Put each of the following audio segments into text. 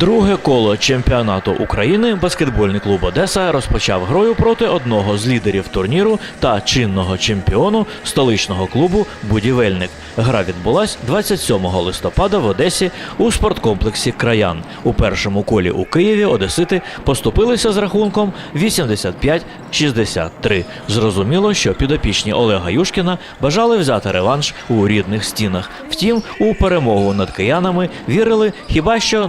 Друге коло чемпіонату України баскетбольний клуб Одеса розпочав грою проти одного з лідерів турніру та чинного чемпіону столичного клубу Будівельник. Гра відбулась 27 листопада в Одесі у спорткомплексі Краян. У першому колі у Києві Одесити поступилися з рахунком 85-63. Зрозуміло, що підопічні Олега Юшкіна бажали взяти реванш у рідних стінах. Втім, у перемогу над киянами вірили хіба що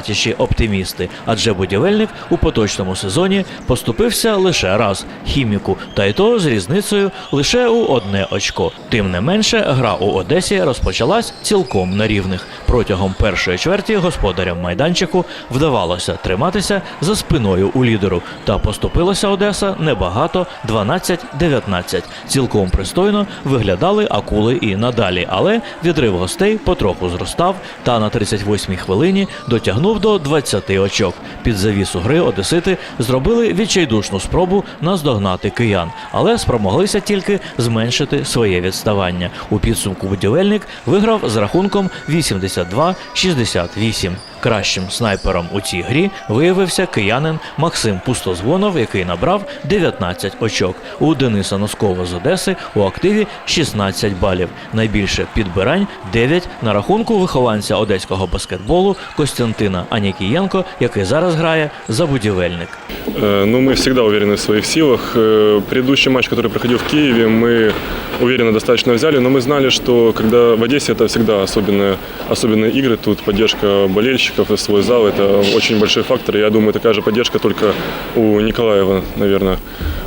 найзавзятіші оптимісти, адже будівельник у поточному сезоні поступився лише раз хіміку, та й то з різницею лише у одне очко. Тим не менше, гра у Одесі розпочалась цілком на рівних. Протягом першої чверті господарям майданчику вдавалося триматися за спиною у лідеру, та поступилася Одеса небагато 12-19. Цілком пристойно виглядали акули і надалі, але відрив гостей потроху зростав та на 38-й хвилині дотягнув до 20 очок. Під завісу гри Одесити зробили відчайдушну спробу наздогнати киян, але спромоглися тільки зменшити своє відставання. У підсумку будівельник виграв з рахунком 82-68. Кращим снайпером у цій грі виявився киянин Максим Пустозвонов, який набрав 19 очок. У Дениса Носкова з Одеси у активі 16 балів. Найбільше підбирань 9 на рахунку вихованця одеського баскетболу Костянтина Анякієнко, який зараз грає за будівельник. Э, Ну, мы всегда уверены в своих силах. Э, Предыдущий матч, который проходил в Киеве, мы уверенно достаточно взяли, но мы знали, что когда в Одессе это всегда особенные, особенные игры, тут поддержка болельщиков и свой зал, это очень большой фактор. И Я думаю, такая же поддержка только у Николаева, наверное, э,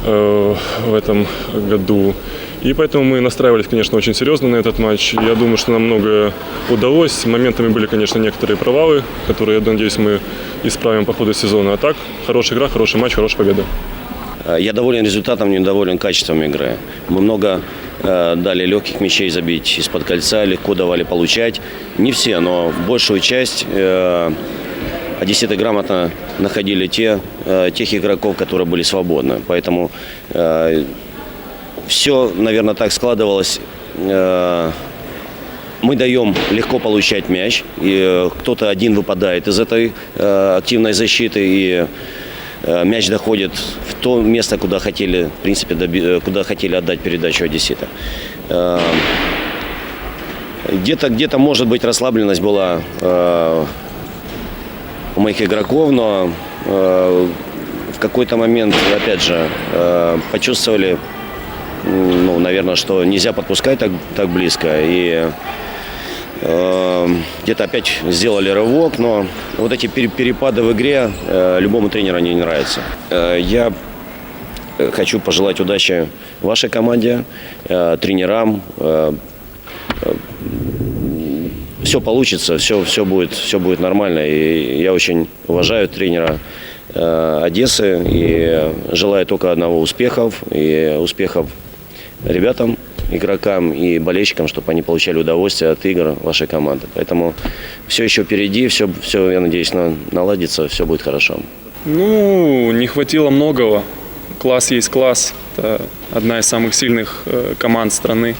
в этом году. И поэтому мы настраивались, конечно, очень серьезно на этот матч. Я думаю, что нам многое удалось. Моментами были, конечно, некоторые провалы, которые, я надеюсь, мы исправим по ходу сезона. А так, хорошая игра, хороший матч, хорошая победа. Э, Я доволен результатом, недоволен качеством игры. Мы много э, дали легких мячей забить из-под кольца, легко давали получать. Не все, но большую часть э, одесситы грамотно находили те, э, тех игроков, которые были свободны. Поэтому все, наверное, так складывалось. Э, мы даем легко получать мяч, и э, кто-то один выпадает из этой э, активной защиты, и э, мяч доходит в то место, куда хотели, в принципе, доби- э, куда хотели отдать передачу Одессита. Э, Где-то, где-то, может быть, расслабленность была э, у моих игроков, но э, в какой-то момент, опять же, э, почувствовали, ну, наверное, что нельзя подпускать так, так близко. И э, где-то опять сделали рывок, но вот эти пере- перепады в игре э, любому тренеру не нравятся. Э, я э, хочу пожелать удачи вашей команде, э, тренерам. Все получится, все, все, будет, все будет нормально. И я очень уважаю тренера э, Одессы и желаю только одного успехов и успехов ребятам, игрокам и болельщикам, чтобы они получали удовольствие от игр вашей команды. Поэтому все еще впереди, все, все я надеюсь, на- наладится, все будет хорошо. Ну, не хватило многого. Класс есть класс. Это одна из самых сильных э, команд страны.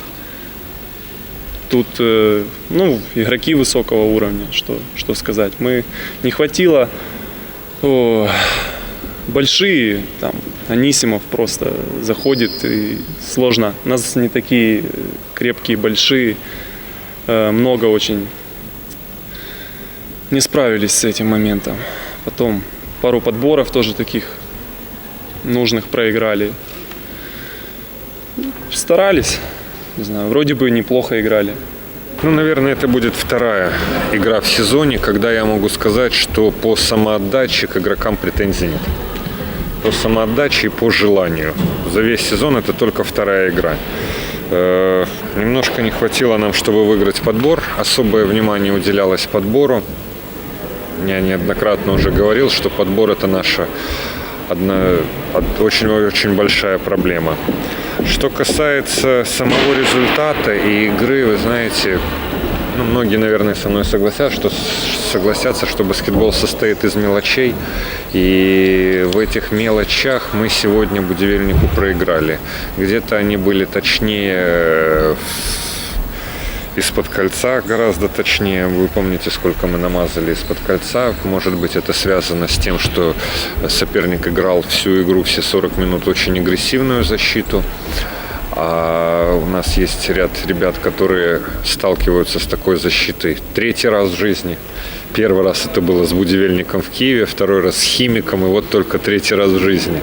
Тут, э, ну, игроки высокого уровня, что, что сказать. Мы не хватило о, большие, там, Анисимов просто заходит и сложно. У нас не такие крепкие, большие, Э, много очень не справились с этим моментом. Потом пару подборов тоже таких нужных проиграли. Старались. Не знаю, вроде бы неплохо играли. Ну, наверное, это будет вторая игра в сезоне, когда я могу сказать, что по самоотдаче к игрокам претензий нет. По самоотдаче и по желанию. За весь сезон это только вторая игра. Э, Немножко не хватило нам, чтобы выиграть подбор. Особое внимание уделялось подбору. Я неоднократно уже говорил, что подбор это наша одна очень-очень большая проблема. Что касается самого результата и игры, вы знаете, ну, многие, наверное, со мной согласятся, что, согласятся, что баскетбол состоит из мелочей. И в этих мелочах мы сегодня Будивельнику проиграли. Где-то они были точнее э, из-под кольца гораздо точнее. Вы помните, сколько мы намазали из-под кольца. Может быть, это связано с тем, что соперник играл всю игру, все 40 минут очень агрессивную защиту. А у нас есть ряд ребят, которые сталкиваются с такой защитой третий раз в жизни. Первый раз это было с Будивельником в Киеве, второй раз с Химиком, и вот только третий раз в жизни.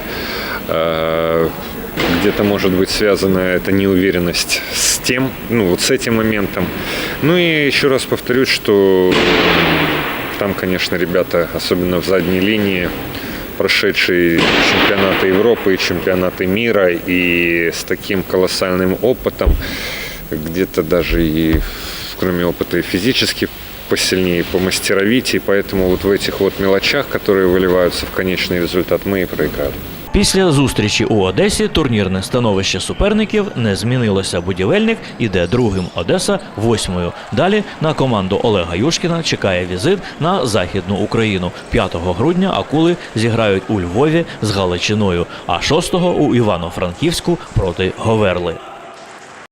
Где-то может быть связана эта неуверенность с тем, ну вот с этим моментом. Ну и еще раз повторюсь, что там, конечно, ребята, особенно в задней линии, прошедшие чемпионаты Европы и чемпионаты мира и с таким колоссальным опытом, где-то даже и кроме опыта и физически посильнее, помастеровитее, поэтому вот в этих вот мелочах, которые выливаются в конечный результат, мы и проиграли. Після зустрічі у Одесі турнірне становище суперників не змінилося. Будівельник іде другим, Одеса восьмою. Далі на команду Олега Юшкіна чекає візит на західну Україну. 5 грудня акули зіграють у Львові з Галичиною, а 6 у Івано-Франківську проти Говерли.